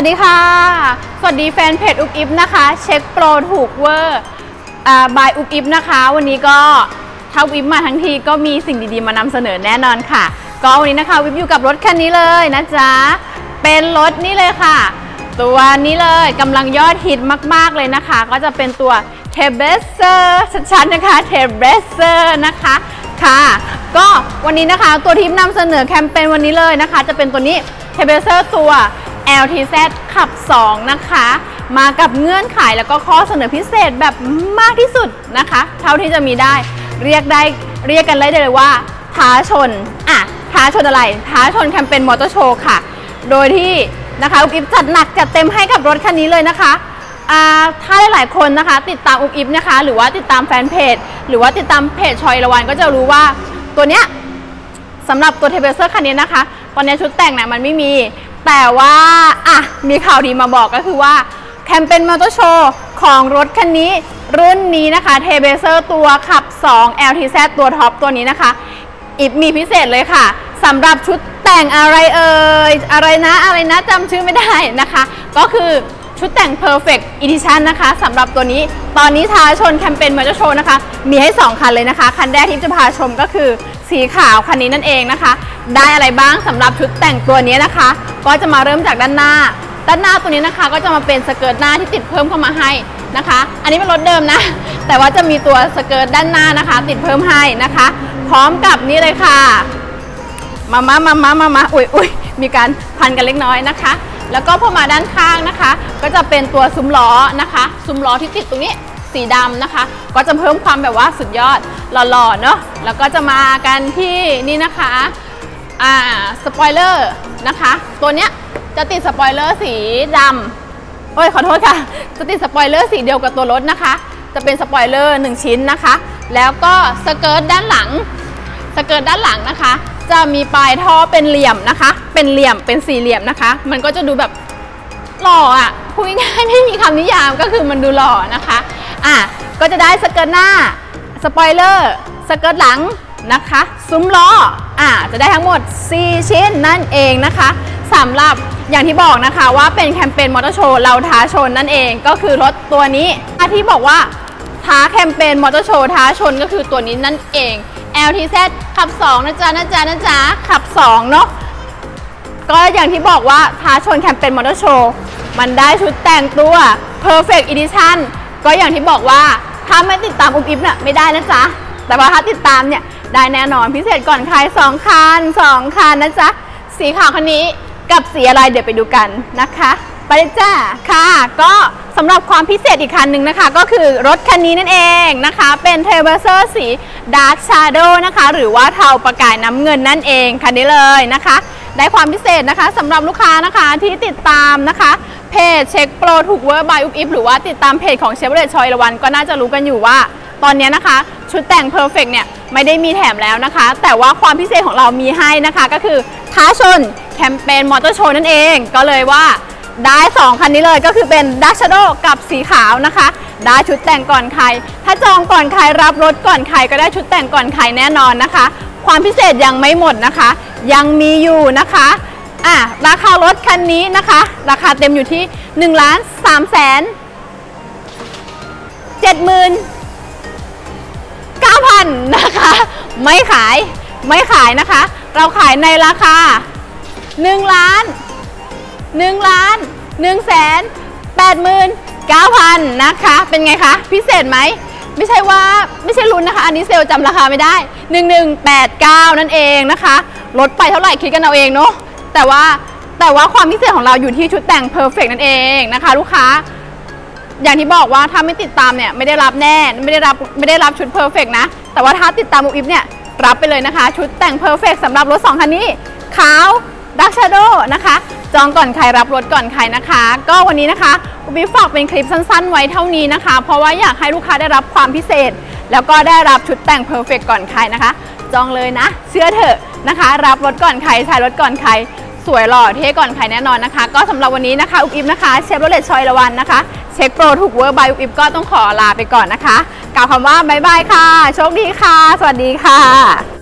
วัสดีค่ะ สวัสดีแฟนเพจอุบอิบนะคะ เช็คโปรถูกเวอร์บายอุบอิบนะคะ วันนี้ก็ถ้าวิบมาทั้งทีก็มีสิ่งดีๆมานำเสนอแน่นอนค่ะ ก็วันนี้นะคะวิบอยู่กับรถคันนี้เลยนะจ๊ะ เป็นรถนี่เลยค่ะ ตัวนี้เลยกำลังยอดฮิตมากๆเลยนะคะ ก็จะเป็นตัว t e b e s e r ชัดๆนะคะ t e b e s e r นะคะค่ะ ก็วันนี้นะคะตัวที่นำเสนอแคมเปญวันนี้เลยนะคะ จะเป็นตัวนี้ t e b e s e r ตัว LTZ ขับ 2 นะคะ มากับเงื่อนไขแล้วก็ข้อเสนอพิเศษแบบมากที่สุดนะคะ เท่าที่จะมีได้ เรียกได้เรียกกันได้เลยว่าท้าชน อะ ท้าชนอะไร ท้าชนแคมเปญมอเตอร์โชว์ค่ะ โดยที่นะคะอุบอิบจัดหนักจัดเต็มให้กับรถคันนี้เลยนะคะอ่าถ้าหลายๆคนนะคะ ติดตามอุบอิบนะคะ หรือว่าติดตามแฟนเพจ หรือว่าติดตามเพจชอยละวันก็จะรู้ว่าตัวเนี้ยสำหรับตัวเทเบเซอร์คันนี้นะคะ ตอนนี้ชุดแต่งเนี่ยมันไม่มี แต่ว่าอะมีข่าวดีมาบอกก็คือว่าแคมเปญมอเตอร์โชว์ของรถคันนี้รุ่นนี้นะคะเทเบเซอร์ตัวขับ 2 LTZ ตัวท็อปตัวนี้นะคะ อิบมีพิเศษเลยค่ะสำหรับชุดแต่งอะไรเอ่ยอะไรนะอะไรนะจำชื่อไม่ได้นะคะ ก็คือ ชุดแต่ง Perfect Edition นะคะสำหรับตัวนี้ ตอนนี้ท้าชนแคมเปญมอเตอร์โชว์นะคะ มีให้ 2 คันเลยนะคะ คันแรกที่จะพาชมก็คือสีขาวคันนี้นั่นเองนะคะ ได้อะไรบ้างสำหรับชุดแต่งตัวนี้นะคะ ก็จะมาเริ่มจากด้านหน้า ด้านหน้าตัวนี้นะคะ ก็จะมาเป็นสเกิร์ตหน้าที่ติดเพิ่มเข้ามาให้นะคะ อันนี้เป็นรถเดิมนะ แต่ว่าจะมีตัวสเกิร์ตด้านหน้านะคะ ติดเพิ่มให้นะคะ พร้อมกับนี่เลยค่ะมามามามามามาอุ้ยอุ้ยมีการพันกันเล็กน้อยนะคะ แล้วก็พอมาด้านข้างนะคะ ก็จะเป็นตัวซุ้มล้อนะคะ ซุ้มล้อที่ติดตรงนี้สีดำนะคะ ก็จะเพิ่มความแบบว่าสุดยอดหล่อๆเนาะแล้วก็จะมากันที่นี่นะคะอ่าสปอยเลอร์นะคะ ตัวเนี้ยจะติดสปอยเลอร์สีดำโอ้ยขอโทษค่ะ จะติดสปอยเลอร์สีเดียวกับตัวรถนะคะ จะเป็นสปอยเลอร์1ชิ้นนะคะ แล้วก็สเกิร์ตด้านหลังสเกิร์ตด้านหลังนะคะ จะมีปลายท่อเป็นเหลี่ยมนะคะ เป็นเหลี่ยมเป็นสี่เหลี่ยมนะคะ มันก็จะดูแบบหล่ออะพูดง่ายๆไม่มีคำนิยามก็คือมันดูหล่อนะคะอะก็จะได้สเกิร์ตหน้าสปอยเลอร์สเกิร์ตหลังนะคะซุ้มล้ออะจะได้ทั้งหมด 4 ชิ้นนั่นเองนะคะสำหรับอย่างที่บอกนะคะว่าเป็นแคมเปญมอเตอร์โชว์เราท้าชนนั่นเองก็คือรถตัวนี้ที่บอกว่าท้าแคมเปญมอเตอร์โชว์ท้าชนก็คือตัวนี้นั่นเอง LTZ ขับ 2 นะจ๊ะนะจ๊ะนะจ๊ะขับ 2 เนาะก็อย่างที่บอกว่าท้าชนแคมเปญมอเตอร์โชว์มันได้ชุดแต่งตัว Perfect Edition ก็อย่างที่บอกว่าถ้าไม่ติดตามอุบอิบเนี่ยไม่ได้นะจ๊ะ แต่ว่าถ้าติดตามเนี่ยได้แน่นอนพิเศษก่อนใคร2คัน2คันนะจ๊ะ สีขาวคันนี้กับสีอะไรเดี๋ยวไปดูกันนะคะ ไปเลยจ้าค่ะก็ สำหรับความพิเศษอีกคันหนึ่งนะคะ ก็คือรถคันนี้นั่นเองนะคะ เป็นเทเบอร์เซอร์สี Dark Shadow นะคะ หรือว่าเทาประกายน้ำเงินนั่นเองคันนี้เลยนะคะ ได้ความพิเศษนะคะสำหรับลูกค้านะคะที่ติดตามนะคะเพจเช็คโปรถูกเวอร์บายอุบอิบหรือว่าติดตามเพจของเชฟเรตชอยละวัน ก็น่าจะรู้กันอยู่ว่า ตอนนี้นะคะ ชุดแต่ง Perfect เนี่ยไม่ได้มีแถมแล้วนะคะ แต่ว่าความพิเศษของเรามีให้นะคะ ก็คือท้าชนแคมเปญมอเตอร์โชว์นั่นเอง ก็เลยว่า ได้2คันนี้เลยก็คือเป็น Dark Shadow กับสีขาวนะคะ ได้ชุดแต่งก่อนใคร ถ้าจองก่อนใครรับรถก่อนใครก็ได้ชุดแต่งก่อนใครแน่นอนนะคะ ความพิเศษยังไม่หมดนะคะ ยังมีอยู่นะคะอะราคารถคันนี้นะคะ ราคาเต็มอยู่ที่ 1 ล้าน3แสน7หมื่น9,000นะคะ ไม่ขายไม่ขายนะคะ เราขายในราคา 1 ล้าน 1ล้าน1แสน8หมื่น9,000นะคะ เป็นไงคะ พิเศษไหม ไม่ใช่ว่าไม่ใช่ลุ้นนะคะ อันนี้เซลล์จำราคาไม่ได้ 1189 นั่นเองนะคะ ลดไปเท่าไหร่คิดกันเอาเองเนาะแต่ว่าแต่ว่าความพิเศษของเราอยู่ที่ชุดแต่ง Perfect นั่นเองนะคะ ลูกค้า อย่างที่บอกว่าถ้าไม่ติดตามเนี่ยไม่ได้รับแน่ไม่ได้รับไม่ได้รับชุด Perfect นะ แต่ว่าถ้าติดตามอุอิฟเนี่ยรับไปเลยนะคะ ชุดแต่ง Perfect สำหรับรถ 2 คันนี้ขาว Dark Shadow นะคะ จองก่อนใครรับรถก่อนใครนะคะ ก็วันนี้นะคะอุบิฝากเป็นคลิปสั้นๆ ไว้เท่านี้นะคะ เพราะว่าอยากให้ลูกค้าได้รับความพิเศษ แล้วก็ได้รับชุดแต่ง Perfect ก่อนใครนะคะ จองเลยนะ เชื่อเถอะนะคะ รับรถก่อนใครใช้รถก่อนใครสวยหล่อเท่ก่อนใครแน่นอนนะคะ ก็สำหรับวันนี้นะคะอุบอิบนะคะเชฟโรเลตชอยละวันนะคะเช็คโปรถูกเวอร์บายอุบอิบก็ต้องขอลาไปก่อนนะคะกล่าวคำว่าบายบายค่ะ โชคดีค่ะ สวัสดีค่ะ